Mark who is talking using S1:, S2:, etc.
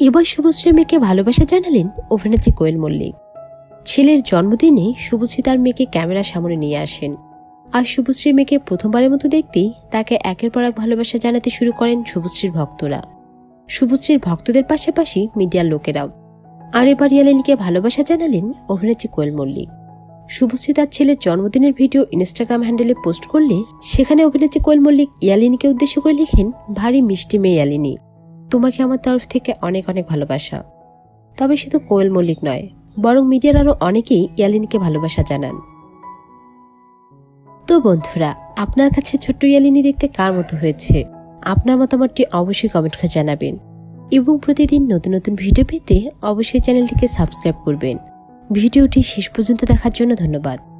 S1: এবার শুভশ্রীর মেয়েকে ভালোবাসা জানালেন অভিনেত্রী কোয়েল মল্লিক। ছেলের জন্মদিনে শুভশ্রী তার মেয়েকে ক্যামেরার সামনে নিয়ে আসেন। আর শুভশ্রীর মেয়েকে প্রথমবারের মতো দেখতেই তাকে একের পর এক ভালোবাসা জানাতে শুরু করেন শুভশ্রীর ভক্তরা। শুভশ্রীর ভক্তদের পাশাপাশি মিডিয়ার লোকেরাও। আর এবার ইয়ালিনীকে ভালোবাসা জানালেন অভিনেত্রী কোয়েল মল্লিক। শুভশ্রী তার ছেলের জন্মদিনের ভিডিও ইনস্টাগ্রাম হ্যান্ডেলে পোস্ট করলে সেখানে অভিনেত্রী কোয়েল মল্লিক ইয়ালিনীকে উদ্দেশ্য করে লিখেন, ভারী মিষ্টি মেয়ে ইয়ালিনী। তোমাকে আমার তরফ থেকে অনেক অনেক ভালোবাসা। তবে শুধু কোয়েল মল্লিক নয়, বরং মিডিয়ার আরও অনেকেই ইয়ালিনীকে ভালোবাসা জানান। তো বন্ধুরা, আপনার কাছে ছোট্ট ইয়ালিনী দেখতে কার মতো হয়েছে? আপনার মতামতটি অবশ্যই কমেন্ট করে জানাবেন। এবং প্রতিদিন নতুন নতুন ভিডিও পেতে অবশ্যই চ্যানেলটিকে সাবস্ক্রাইব করবেন। ভিডিওটি শেষ পর্যন্ত দেখার জন্য ধন্যবাদ।